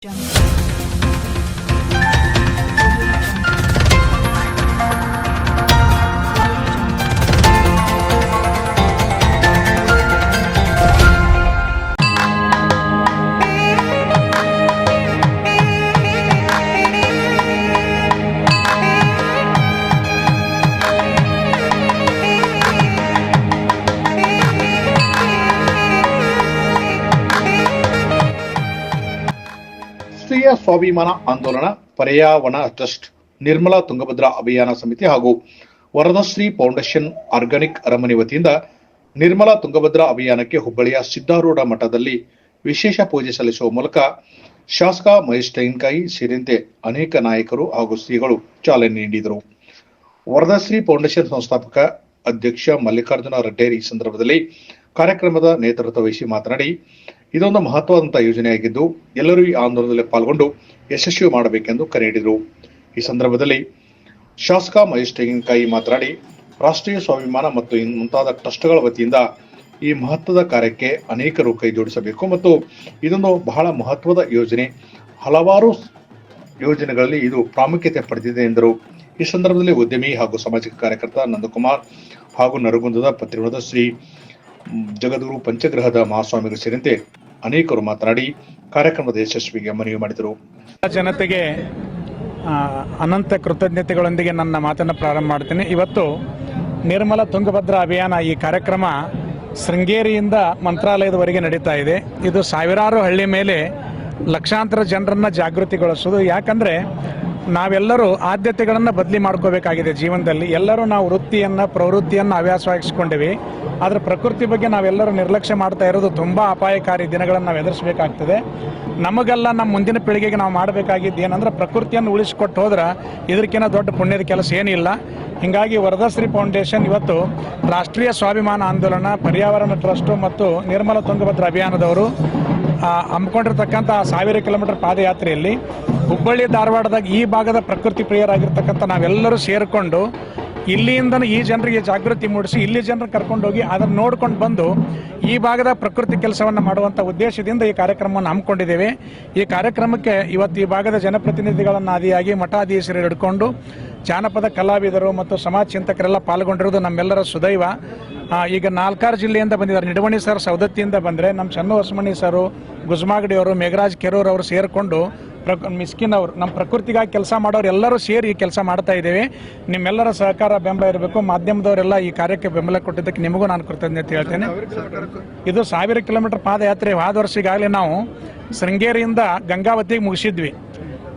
将。ರಾಷ್ಟ್ರೀಯ ಸ್ವಾಭಿಮಾನ ಆಂದೋಲನ, ಪರ್ಯಾವರಣ ಟ್ರಸ್ಟ್, ನಿರ್ಮಲಾ ತುಂಗಭದ್ರಾ ಅಭಿಯಾನ ಸಮಿತಿ ಹಾಗೂ ವರದಶ್ರೀ ಫೌಂಡೇಶನ್ ಆರ್ಗಾನಿಕ್ ಅರಮನೆ ವತಿಯಿಂದ ನಿರ್ಮಲಾ ತುಂಗಭದ್ರಾ ಅಭಿಯಾನಕ್ಕೆ ಹುಬ್ಬಳ್ಳಿಯ ಸಿದ್ದಾರೂಢ ಮಠದಲ್ಲಿ ವಿಶೇಷ ಪೂಜೆ ಸಲ್ಲಿಸುವ ಮೂಲಕ ಶಾಸಕ ಮಹೇಶ್ ತೆಂಗಿನಕಾಯಿ ಸೇರಿದಂತೆ ಅನೇಕ ನಾಯಕರು ಹಾಗೂ ಶ್ರೀಗಳು ಚಾಲನೆ ನೀಡಿದರು. ವರದಶ್ರೀ ಫೌಂಡೇಶನ್ ಸಂಸ್ಥಾಪಕ ಅಧ್ಯಕ್ಷ ಮಲ್ಲಿಕಾರ್ಜುನ ರೆಡ್ಡೇರಿ ಸಂದರ್ಭದಲ್ಲಿ ಕಾರ್ಯಕ್ರಮದ ನೇತೃತ್ವ ವಹಿಸಿ ಮಾತನಾಡಿ ಇದೊಂದು ಮಹತ್ವದಂತ ಯೋಜನೆಯಾಗಿದ್ದು, ಎಲ್ಲರೂ ಈ ಆಂದೋಲನದಲ್ಲಿ ಪಾಲ್ಗೊಂಡು ಯಶಸ್ವಿ ಮಾಡಬೇಕೆಂದು ಕರೆ ನೀಡಿದರು ಈ ಸಂದರ್ಭದಲ್ಲಿ ಶಾಸಕ ಮಹೇಶ್ ತೆಂಗಿನಕಾಯಿ ಮಾತನಾಡಿ, ರಾಷ್ಟ್ರೀಯ ಸ್ವಾಭಿಮಾನ ಮತ್ತು ಮುಂತಾದ ಟ್ರಸ್ಟ್ಗಳ ವತಿಯಿಂದ ಈ ಮಹತ್ವದ ಕಾರ್ಯಕ್ಕೆ ಅನೇಕರು ಕೈ ಜೋಡಿಸಬೇಕು ಮತ್ತು ಇದೊಂದು ಬಹಳ ಮಹತ್ವದ ಯೋಜನೆ. ಹಲವಾರು ಯೋಜನೆಗಳಲ್ಲಿ ಇದು ಪ್ರಾಮುಖ್ಯತೆ ಪಡೆದಿದೆ ಎಂದರು. ಈ ಸಂದರ್ಭದಲ್ಲಿ ಉದ್ಯಮಿ ಹಾಗೂ ಸಾಮಾಜಿಕ ಕಾರ್ಯಕರ್ತ ನಂದಕುಮಾರ್ ಹಾಗೂ ನರಗುಂದದ ಪತ್ರಿವೃಂದ ಶ್ರೀ ಜಗದ್ಗುರು ಪಂಚಗ್ರಹದ ಮಹಾಸ್ವಾಮಿಗಳು ಸೇರಿದಂತೆ ಅನೇಕರು ಮಾತನಾಡಿ ಕಾರ್ಯಕ್ರಮದ ಯಶಸ್ವಿಗೆ ಮನವಿ ಮಾಡಿದರು. ಜನತೆಗೆ ಅನಂತ ಕೃತಜ್ಞತೆಗಳೊಂದಿಗೆ ನನ್ನ ಮಾತನ್ನು ಪ್ರಾರಂಭ ಮಾಡ್ತೀನಿ. ಇವತ್ತು ನಿರ್ಮಲ ತುಂಗಭದ್ರಾ ಅಭಿಯಾನ ಈ ಕಾರ್ಯಕ್ರಮ ಶೃಂಗೇರಿಯಿಂದ ಮಂತ್ರಾಲಯದವರೆಗೆ ನಡೀತಾ ಇದೆ. ಇದು ಸಾವಿರಾರು ಹಳ್ಳಿ ಮೇಲೆ ಲಕ್ಷಾಂತರ ಜನರನ್ನು ಜಾಗೃತಿಗೊಳಿಸೋದು. ಯಾಕಂದ್ರೆ ನಾವೆಲ್ಲರೂ ಆದ್ಯತೆಗಳನ್ನು ಬದಲಿ ಮಾಡ್ಕೋಬೇಕಾಗಿದೆ ಜೀವನದಲ್ಲಿ. ಎಲ್ಲರೂ ನಾವು ವೃತ್ತಿಯನ್ನು, ಪ್ರವೃತ್ತಿಯನ್ನು ಹವ್ಯಾಸವಾಗಿಸ್ಕೊಂಡಿವಿ. ಆದರೆ ಪ್ರಕೃತಿ ಬಗ್ಗೆ ನಾವೆಲ್ಲರೂ ನಿರ್ಲಕ್ಷ್ಯ ಮಾಡ್ತಾ ಇರೋದು ತುಂಬ ಅಪಾಯಕಾರಿ ದಿನಗಳನ್ನು ನಾವು ಎದುರಿಸಬೇಕಾಗ್ತದೆ. ನಮಗೆಲ್ಲ ನಮ್ಮ ಮುಂದಿನ ಪೀಳಿಗೆಗೆ ನಾವು ಮಾಡಬೇಕಾಗಿದ್ದು ಏನಂದ್ರೆ ಪ್ರಕೃತಿಯನ್ನು ಉಳಿಸಿಕೊಟ್ಟು ಹೋದ್ರೆ ಇದಕ್ಕಿಂತ ದೊಡ್ಡ ಪುಣ್ಯದ ಕೆಲಸ ಏನಿಲ್ಲ ಹೀಗಾಗಿ ವರದಶ್ರೀ ಫೌಂಡೇಶನ್ ಇವತ್ತು ರಾಷ್ಟ್ರೀಯ ಸ್ವಾಭಿಮಾನ ಆಂದೋಲನ, ಪರ್ಯಾವರಣ ಟ್ರಸ್ಟು ಮತ್ತು ನಿರ್ಮಲ ತುಂಗಭದ್ರ ಅಭಿಯಾನದವರು ಹಮ್ಮಿಕೊಂಡಿರ್ತಕ್ಕಂಥ ಸಾವಿರ ಕಿಲೋಮೀಟರ್ ಪಾದಯಾತ್ರೆಯಲ್ಲಿ ಹುಬ್ಬಳ್ಳಿ ಧಾರವಾಡದಾಗ ಈ ಭಾಗದ ಪ್ರಕೃತಿ ಪ್ರಿಯರಾಗಿರ್ತಕ್ಕಂಥ ನಾವೆಲ್ಲರೂ ಸೇರಿಕೊಂಡು ಇಲ್ಲಿಯಿಂದ ಈ ಜನರಿಗೆ ಜಾಗೃತಿ ಮೂಡಿಸಿ ಇಲ್ಲಿ ಜನರು ಕರ್ಕೊಂಡೋಗಿ ಅದನ್ನು ನೋಡ್ಕೊಂಡು ಬಂದು ಈ ಭಾಗದ ಪ್ರಕೃತಿ ಕೆಲಸವನ್ನು ಮಾಡುವಂಥ ಉದ್ದೇಶದಿಂದ ಈ ಕಾರ್ಯಕ್ರಮವನ್ನು ಹಮ್ಮಿಕೊಂಡಿದ್ದೇವೆ. ಈ ಕಾರ್ಯಕ್ರಮಕ್ಕೆ ಇವತ್ತು ಈ ಭಾಗದ ಜನಪ್ರತಿನಿಧಿಗಳನ್ನು ಆದಿಯಾಗಿ ಮಠಾಧೀಶರು ಹಿಡ್ಕೊಂಡು ಜಾನಪದ ಕಲಾವಿದರು ಮತ್ತು ಸಮಾಜ ಚಿಂತಕರೆಲ್ಲ ಪಾಲ್ಗೊಂಡಿರೋದು ನಮ್ಮೆಲ್ಲರ ಸುದೈವ. ಈಗ ನಾಲ್ಕಾರು ಜಿಲ್ಲೆಯಿಂದ ಬಂದಿದ್ದಾರೆ. ನಿಡವಣಿ ಸರ್ ಸೌದತ್ತಿಯಿಂದ ಬಂದರೆ ನಮ್ಮ ಚನ್ನು ಹೊಸಮಣಿ ಸರು, ಗುಜ್ಮಾಗಡಿ ಅವರು, ಮೇಘರಾಜ್ ಕೆರೂರ್ ಅವರು ಸೇರಿಕೊಂಡು ಮಿಸ್ಕಿನ್ ಅವರು ನಮ್ಮ ಪ್ರಕೃತಿಗಾಗಿ ಕೆಲಸ ಮಾಡೋರು ಎಲ್ಲರೂ ಸೇರಿ ಈ ಕೆಲಸ ಮಾಡ್ತಾ ಇದ್ದೇವೆ. ನಿಮ್ಮೆಲ್ಲರ ಸಹಕಾರ ಬೆಂಬಲ ಇರಬೇಕು. ಮಾಧ್ಯಮದವರೆಲ್ಲ ಈ ಕಾರ್ಯಕ್ಕೆ ಬೆಂಬಲ ಕೊಟ್ಟಿದ್ದಕ್ಕೆ ನಿಮಗೂ ನಾನು ಕೃತಜ್ಞತೆ ಹೇಳ್ತೇನೆ. ಇದು ಸಾವಿರ ಕಿಲೋಮೀಟರ್ ಪಾದಯಾತ್ರೆ. ಆದ ವರ್ಷ ಈಗಾಗಲೇ ನಾವು ಶೃಂಗೇರಿಯಿಂದ ಗಂಗಾವತಿಗೆ ಮುಗಿಸಿದ್ವಿ.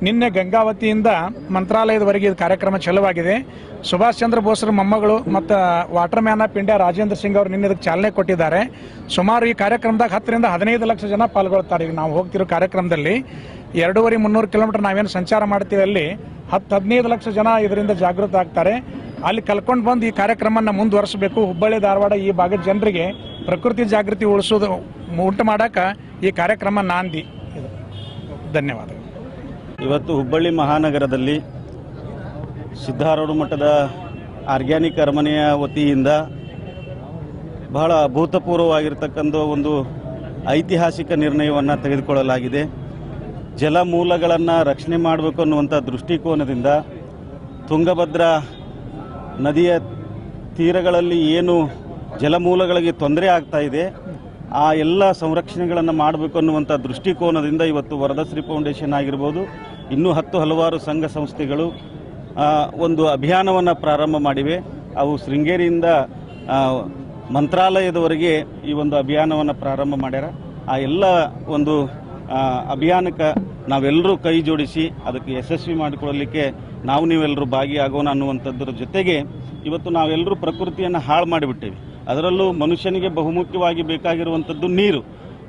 ನಿನ್ನೆ ಗಂಗಾವತಿಯಿಂದ ಮಂತ್ರಾಲಯದವರೆಗೆ ಇದು ಕಾರ್ಯಕ್ರಮ ಚಲುವಾಗಿದೆ. ಸುಭಾಷ್ ಚಂದ್ರ ಬೋಸ್ರ ಮೊಮ್ಮಗಳು ಮತ್ತು water man of India Rajendra Singh ಅವರು ನಿನ್ನೆ ಇದಕ್ಕೆ ಚಾಲನೆ ಕೊಟ್ಟಿದ್ದಾರೆ. ಸುಮಾರು ಈ ಕಾರ್ಯಕ್ರಮದಾಗ ಹತ್ತರಿಂದ ಹದಿನೈದು ಲಕ್ಷ ಜನ ಪಾಲ್ಗೊಳ್ತಾರೆ. ಈಗ ನಾವು ಹೋಗ್ತಿರೋ ಕಾರ್ಯಕ್ರಮದಲ್ಲಿ ಎರಡೂವರೆ ಮುನ್ನೂರು ಕಿಲೋಮೀಟರ್ ನಾವೇನು ಸಂಚಾರ ಮಾಡ್ತೀವಿ ಅಲ್ಲಿ, ಹತ್ತು ಹದಿನೈದು ಲಕ್ಷ ಜನ ಇದರಿಂದ ಜಾಗೃತ ಆಗ್ತಾರೆ. ಅಲ್ಲಿ ಕಲ್ಕೊಂಡು ಬಂದು ಈ ಕಾರ್ಯಕ್ರಮನ ಮುಂದುವರಿಸಬೇಕು. ಹುಬ್ಬಳ್ಳಿ, ಧಾರವಾಡ ಈ ಭಾಗದ ಜನರಿಗೆ ಪ್ರಕೃತಿ ಜಾಗೃತಿ ಉಳಿಸೋದು ಉಂಟು ಮಾಡೋಕೆ ಈ ಕಾರ್ಯಕ್ರಮ ನಾಂದಿ. ಇದು ಧನ್ಯವಾದಗಳು. ಇವತ್ತು ಹುಬ್ಬಳ್ಳಿ ಮಹಾನಗರದಲ್ಲಿ ಸಿದ್ಧಾರೂಢ ಮಠದ ಆರ್ಗ್ಯಾನಿಕ್ ಅರಮನೆಯ ವತಿಯಿಂದ ಬಹಳ ಅಭೂತಪೂರ್ವವಾಗಿರ್ತಕ್ಕಂಥ ಒಂದು ಐತಿಹಾಸಿಕ ನಿರ್ಣಯವನ್ನು ತೆಗೆದುಕೊಳ್ಳಲಾಗಿದೆ. ಜಲಮೂಲಗಳನ್ನು ರಕ್ಷಣೆ ಮಾಡಬೇಕು ಅನ್ನುವಂಥ ದೃಷ್ಟಿಕೋನದಿಂದ ತುಂಗಭದ್ರಾ ನದಿಯ ತೀರಗಳಲ್ಲಿ ಏನು ಜಲಮೂಲಗಳಿಗೆ ತೊಂದರೆ ಆಗ್ತಾ ಇದೆ, ಆ ಎಲ್ಲ ಸಂರಕ್ಷಣೆಗಳನ್ನು ಮಾಡಬೇಕು ಅನ್ನುವಂಥ ದೃಷ್ಟಿಕೋನದಿಂದ ಇವತ್ತು ವರದಶ್ರೀ ಫೌಂಡೇಶನ್ ಆಗಿರ್ಬೋದು, ಇನ್ನೂ ಹತ್ತು ಹಲವಾರು ಸಂಘ ಸಂಸ್ಥೆಗಳು ಒಂದು ಅಭಿಯಾನವನ್ನು ಪ್ರಾರಂಭ ಮಾಡಿವೆ. ಅವು ಶೃಂಗೇರಿಯಿಂದ ಮಂತ್ರಾಲಯದವರೆಗೆ ಈ ಒಂದು ಅಭಿಯಾನವನ್ನು ಪ್ರಾರಂಭ ಮಾಡ್ಯಾರ. ಆ ಎಲ್ಲ ಒಂದು ಅಭಿಯಾನಕ್ಕೆ ನಾವೆಲ್ಲರೂ ಕೈ ಜೋಡಿಸಿ ಅದಕ್ಕೆ ಯಶಸ್ವಿ ಮಾಡಿಕೊಳ್ಳಲಿಕ್ಕೆ ನಾವು ನೀವೆಲ್ಲರೂ ಭಾಗಿಯಾಗೋಣ ಅನ್ನುವಂಥದ್ರ ಜೊತೆಗೆ ಇವತ್ತು ನಾವೆಲ್ಲರೂ ಪ್ರಕೃತಿಯನ್ನು ಹಾಳು ಮಾಡಿಬಿಟ್ಟೇವೆ. ಅದರಲ್ಲೂ ಮನುಷ್ಯನಿಗೆ ಬಹುಮುಖ್ಯವಾಗಿ ಬೇಕಾಗಿರುವಂಥದ್ದು ನೀರು.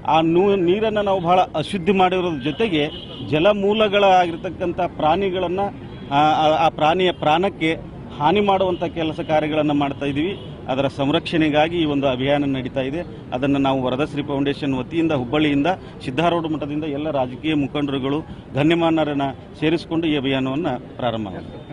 ಆ ನೂ, ನೀರನ್ನು ನಾವು ಬಹಳ ಅಶುದ್ಧಿ ಮಾಡಿರೋದ್ರ ಜೊತೆಗೆ ಜಲಮೂಲಗಳಾಗಿರ್ತಕ್ಕಂಥ ಪ್ರಾಣಿಗಳನ್ನು ಆ ಪ್ರಾಣಿಯ ಪ್ರಾಣಕ್ಕೆ ಹಾನಿ ಮಾಡುವಂಥ ಕೆಲಸ ಕಾರ್ಯಗಳನ್ನು ಮಾಡ್ತಾ ಇದ್ದೀವಿ. ಅದರ ಸಂರಕ್ಷಣೆಗಾಗಿ ಈ ಒಂದು ಅಭಿಯಾನ ನಡೀತಾ ಇದೆ. ಅದನ್ನು ನಾವು ವರದಶ್ರೀ ಫೌಂಡೇಶನ್ ವತಿಯಿಂದ, ಹುಬ್ಬಳ್ಳಿಯಿಂದ, ಸಿದ್ಧಾರೂಢ ಮಠದಿಂದ ಎಲ್ಲ ರಾಜಕೀಯ ಮುಖಂಡರುಗಳು ಗಣ್ಯಮಾನ್ಯರನ್ನು ಸೇರಿಸಿಕೊಂಡು ಈ ಅಭಿಯಾನವನ್ನು ಪ್ರಾರಂಭ ಮಾಡಿದೆ